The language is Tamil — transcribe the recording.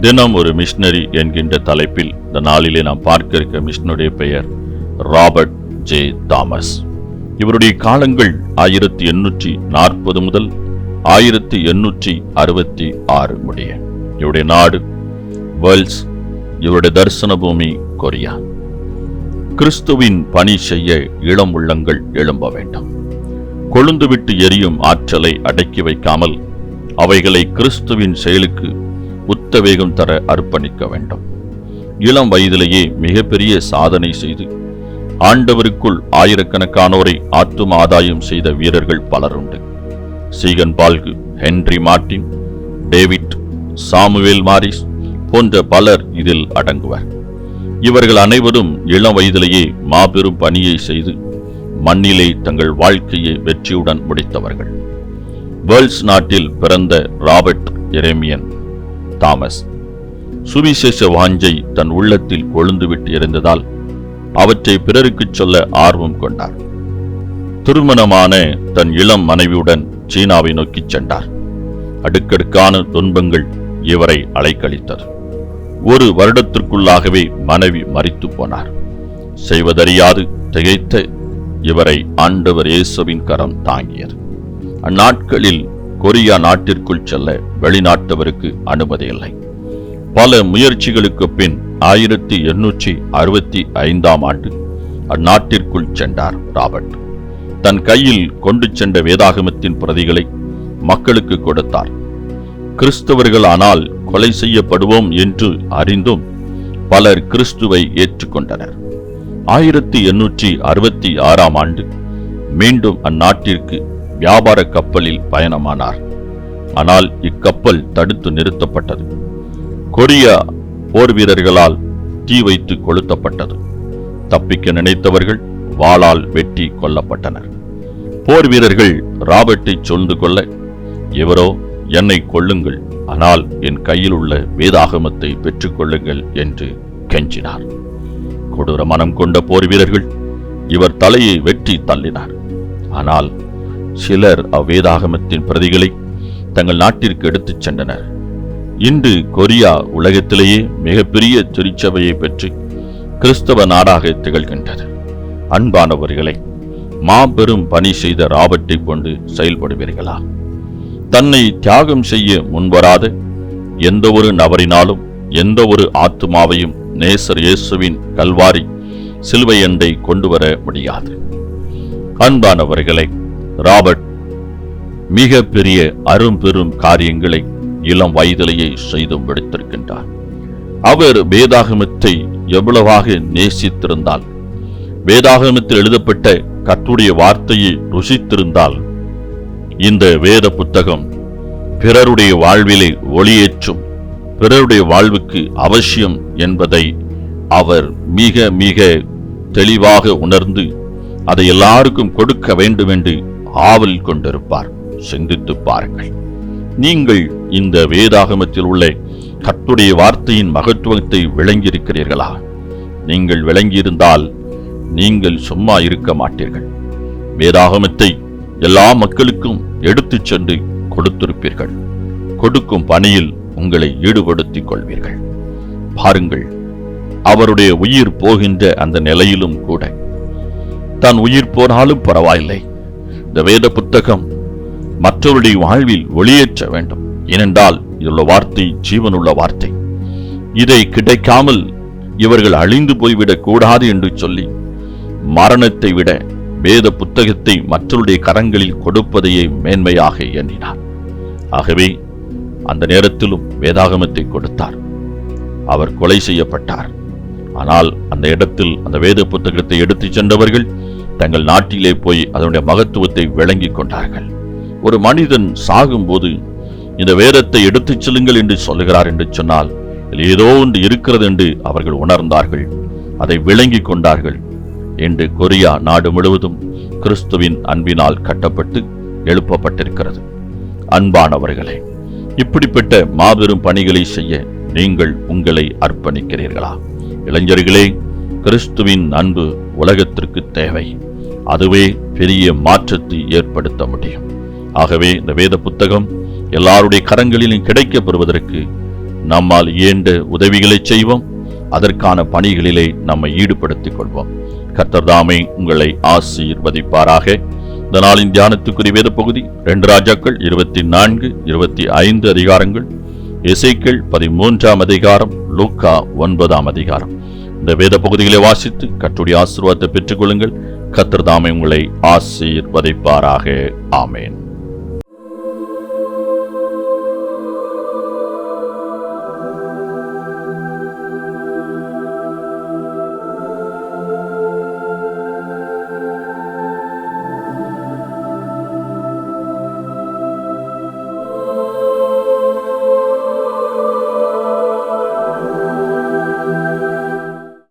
தினம் ஒரு மிஷினரி என்கின்ற தலைப்பில் இந்த நாளிலே நாம் பார்க்க இருக்க மிஷினுடைய பெயர் ராபர்ட் ஜே தாமஸ். இவருடைய காலங்கள் ஆயிரத்தி எண்ணூற்றி நாற்பது முதல் ஆயிரத்தி எண்ணூற்றி அறுபத்தி ஆறு முடிய. இவருடைய நாடு வேர்ல்ஸ் இவருடைய தரிசன பூமி கொரியா. கிறிஸ்துவின் பணி செய்ய இளம் உள்ளங்கள் எழும்ப வேண்டும். கொழுந்துவிட்டு எரியும் ஆற்றலை அடக்கி வைக்காமல் அவைகளை கிறிஸ்துவின் செயலுக்கு உத்தவேகம் தர அர்ப்பணிக்க வேண்டும். இளம் வயதிலேயே மிகப்பெரிய சாதனை செய்து ஆண்டவருக்குள் ஆயிரக்கணக்கானோரை ஆத்தும் ஆதாயம் செய்த வீரர்கள் பலருண்டு. Ziegenbalg Henry Martin David Samuel Morris போன்ற பலர் இதில் அடங்குவர். இவர்கள் அனைவரும் இளம் வயதிலேயே மாபெரும் பணியை செய்து மண்ணிலே தங்கள் வாழ்க்கையை வெற்றியுடன் முடித்தவர்கள். வேர்ல்ஸ் நாட்டில் பிறந்த ராபர்ட் எரேமியன் தாமஸ். சுவிசேஷ வாஞ்சை தன் உள்ளத்தில் கொழுந்துவிட்டு இருந்ததால் அவற்றை பிறருக்கு சொல்ல ஆர்வம் கொண்டார். திருமணமான தன் இளம் மனைவியுடன் சீனாவை நோக்கிச் சென்றார். அடுக்கடுக்கான துன்பங்கள் இவரை அலைக்கழித்தது. ஒரு வருடத்திற்குள்ளாகவே மனைவி மறித்து போனார். செய்வதறியாது திகைத்த இவரை ஆண்டவர் இயேசுவின் கரம் தாங்கியது அந்நாட்களில் கொரியா நாட்டிற்குள் செல்ல வெளிநாட்டவருக்கு அனுமதி இல்லை பல முயற்சிகளுக்கு பின் ஆயிரத்தி எண்ணூற்றி அறுபத்தி ஐந்தாம் ஆண்டு அந்நாட்டிற்குள் சென்றார் ராபர்ட். தன் கையில் கொண்டு சென்ற வேதாகமத்தின் பிரதிகளை மக்களுக்கு கொடுத்தார். கிறிஸ்தவர்கள் ஆனால் கொலை செய்யப்படுவோம் என்று அறிந்தும் பலர் கிறிஸ்துவை ஏற்றுக்கொண்டனர். ஆயிரத்தி எண்ணூற்றி அறுபத்தி ஆறாம் ஆண்டு மீண்டும் அந்நாட்டிற்கு வியாபார கப்பலில் பயணமானார். ஆனால் இக்கப்பல் தடுத்து நிறுத்தப்பட்டது. கொரிய போர் வீரர்களால் தீ வைத்து கொளுத்தப்பட்டது. தப்பிக்க நினைத்தவர்கள் வாளால் வெட்டி கொல்லப்பட்டனர். போர் வீரர்கள் ராபர்ட்டை சொல்ந்து கொள்ள இவரோ என்னை கொள்ளுங்கள் ஆனால் என் கையில் உள்ள வேதாகமத்தை பெற்றுக்கொள்ளுங்கள் என்று கெஞ்சினார். கொடூர மனம் கொண்ட போர் வீரர்கள் இவர் தலையை வெட்டி தள்ளினார். ஆனால் சிலர் அவ்வேதாகமத்தின் பிரதிகளை தங்கள் நாட்டிற்கு எடுத்துச் சென்றனர். இன்று கொரியா உலகத்திலேயே மிகப்பெரிய திருச்சபையை பெற்று கிறிஸ்தவ நாடாக திகழ்கின்றது. அன்பானவர்களை மாபெரும் பணி செய்த ராபர்ட்டை கொண்டு செயல்படுவீர்களா? தன்னை தியாகம் செய்ய முன்வராத எந்த ஒரு நபரினாலும் எந்த ஒரு ஆத்துமாவையும் நேசர் இயேசுவின் கல்வாரி சிலுவையண்டை கொண்டு வர முடியாது. அன்பானவர்களை ராபர்ட் மிக பெரிய அரும்பெரும் காரியங்களை இளம் வயதிலேயே செய்து முடித்திருக்கின்றார் அவர் வேதாகமத்தை எவ்வளவாக நேசித்திருந்தால் வேதாகமத்தில் எழுதப்பட்ட கர்த்தருடைய வார்த்தையை ருசித்திருந்தால் இந்த வேத புத்தகம் பிறருடைய வாழ்விலே ஒளியேற்றும் பிறருடைய வாழ்வுக்கு அவசியம் என்பதை அவர் மிக மிக தெளிவாக உணர்ந்து அதை எல்லாருக்கும் கொடுக்க வேண்டும் என்று ஆவல் கொண்டிருப்பார். சிந்தித்து பாருங்கள். நீங்கள் இந்த வேதாகமத்தில் உள்ள கர்த்துடைய வார்த்தையின் மகத்துவத்தை விளங்கியிருக்கிறீர்களா? நீங்கள் விளங்கியிருந்தால் நீங்கள் சும்மா இருக்க மாட்டீர்கள். வேதாகமத்தை எல்லா மக்களுக்கும் எடுத்துச் சென்று கொடுத்திருப்பீர்கள். கொடுக்கும் பணியில் உங்களை ஈடுபடுத்திக் கொள்வீர்கள். பாருங்கள் அவருடைய உயிர் போகின்ற அந்த நிலையிலும் கூட. தான் உயிர் போனாலும் பரவாயில்லை. இந்த வேத புத்தகம் மற்றவருடைய வாழ்வில் ஒளியேற்ற வேண்டும். ஏனென்றால் இதுள்ள வார்த்தை ஜீவனுள்ள வார்த்தை. இதை கிடைக்காமல் இவர்கள் அழிந்து போய்விடக் கூடாது என்று சொல்லி மரணத்தை விட வேத புத்தகத்தை மற்றவருடைய கரங்களில் கொடுப்பதையே மேன்மையாக எண்ணினார். ஆகவே அந்த நேரத்திலும் வேதாகமத்தை கொடுத்தார். அவர் கொலை செய்யப்பட்டார். ஆனால் அந்த இடத்தில் அந்த வேத புத்தகத்தை எடுத்துச் சென்றவர்கள் தங்கள் நாட்டிலே போய் அதனுடைய மகத்துவத்தை விளங்கிக் கொண்டார்கள். ஒரு மனிதன் சாகும்போது இந்த வேதத்தை எடுத்துச் செல்லுங்கள் என்று சொல்லுகிறார் என்று சொன்னால் ஏதோ ஒன்று இருக்கிறது என்று அவர்கள் உணர்ந்தார்கள். அதை விளங்கிக் கொண்டார்கள். என்று கொரியா நாடு முழுவதும் கிறிஸ்துவின் அன்பினால் கட்டப்பட்டு எழுப்பப்பட்டிருக்கிறது. அன்பானவர்களே இப்படிப்பட்ட மாபெரும் பணிகளை செய்ய நீங்கள் உங்களை அர்ப்பணிக்கிறீர்களா? இளைஞர்களே கிறிஸ்துவின் அன்பு உலகத்திற்கு தேவை. அதுவே பெரிய மாற்றத்தை ஏற்படுத்த முடியும். ஆகவே இந்த வேத புத்தகம் எல்லாருடைய கரங்களிலும் கிடைக்கப் பெறுவதற்கு நம்மால் இயன்ற உதவிகளை செய்வோம். அதற்கான பணிகளிலே நம்மை ஈடுபடுத்திக் கொள்வோம். கர்த்தர்தாமே உங்களை ஆசீர்வதிப்பாராக. இந்த நாளின் தியானத்துக்குரிய வேத பகுதி ரெண்டு ராஜாக்கள் இருபத்தி நான்கு இருபத்தி ஐந்து அதிகாரங்கள் இசைக்கள் பதிமூன்றாம் அதிகாரம் லூக்கா ஒன்பதாம் அதிகாரம். இந்த வேத பகுதிகளை வாசித்து கற்றுடைய ஆசீர்வாதத்தை பெற்றுக்கொள்ளுங்கள். கர்த்தர் தாமை உங்களை ஆசீர்வதிப்பாராக. ஆமேன்.